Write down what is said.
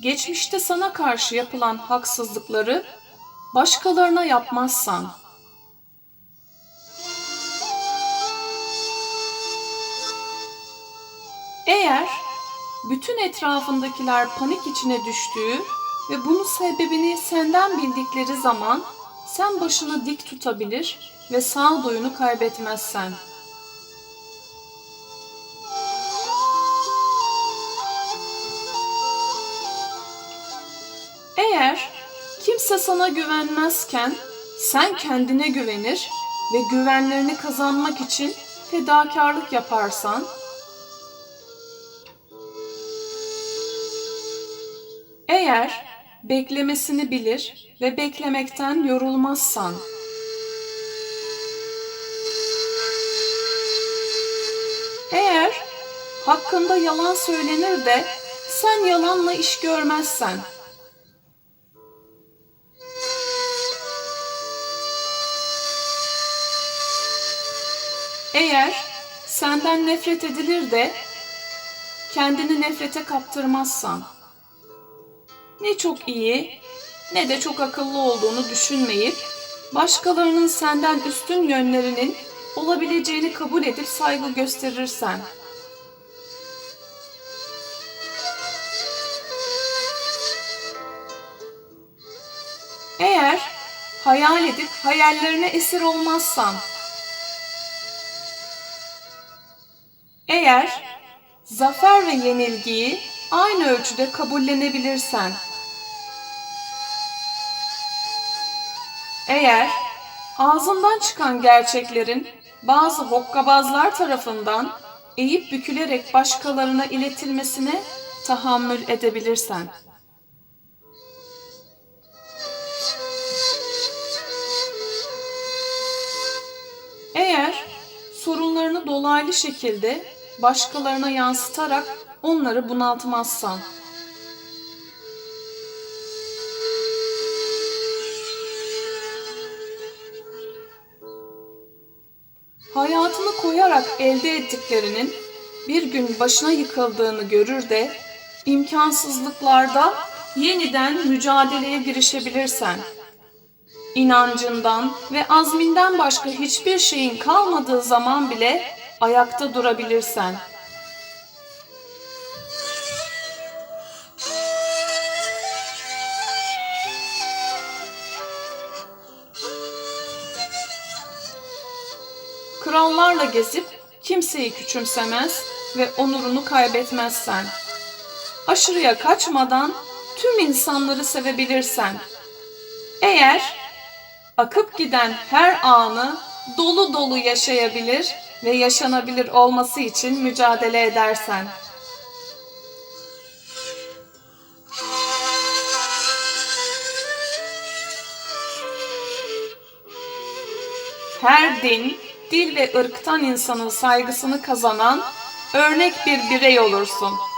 geçmişte sana karşı yapılan haksızlıkları başkalarına yapmazsan, eğer bütün etrafındakiler panik içine düştüğü ve bunun sebebini senden bildikleri zaman sen başını dik tutabilir ve sağduyunu kaybetmezsen. Eğer kimse sana güvenmezken sen kendine güvenir ve güvenlerini kazanmak için fedakarlık yaparsan, eğer beklemesini bilir ve beklemekten yorulmazsan, eğer hakkında yalan söylenir de sen yalanla iş görmezsen, Eğer senden nefret edilir de kendini nefrete kaptırmazsan, ne çok iyi ne de çok akıllı olduğunu düşünmeyip başkalarının senden üstün yönlerinin olabileceğini kabul edip saygı gösterirsen, eğer hayal edip hayallerine esir olmazsan, Eğer zafer ve yenilgiyi aynı ölçüde kabullenebilirsen, eğer ağzından çıkan gerçeklerin bazı hokkabazlar tarafından eğip bükülerek başkalarına iletilmesine tahammül edebilirsen. Eğer sorunlarını dolaylı şekilde başkalarına yansıtarak onları bunaltmazsan. Hayatını koyarak elde ettiklerinin bir gün başına yıkıldığını görür de imkansızlıklarda yeniden mücadeleye girişebilirsen inancından ve azminden başka hiçbir şeyin kalmadığı zaman bile ayakta durabilirsen. Krallarla gezip kimseyi küçümsemez ve onurunu kaybetmezsen. Aşırıya kaçmadan tüm insanları sevebilirsen. Eğer akıp giden her anı dolu dolu yaşayabilir ve yaşanabilir olması için mücadele edersen. Her din, dil ve ırktan insanın saygısını kazanan örnek bir birey olursun.''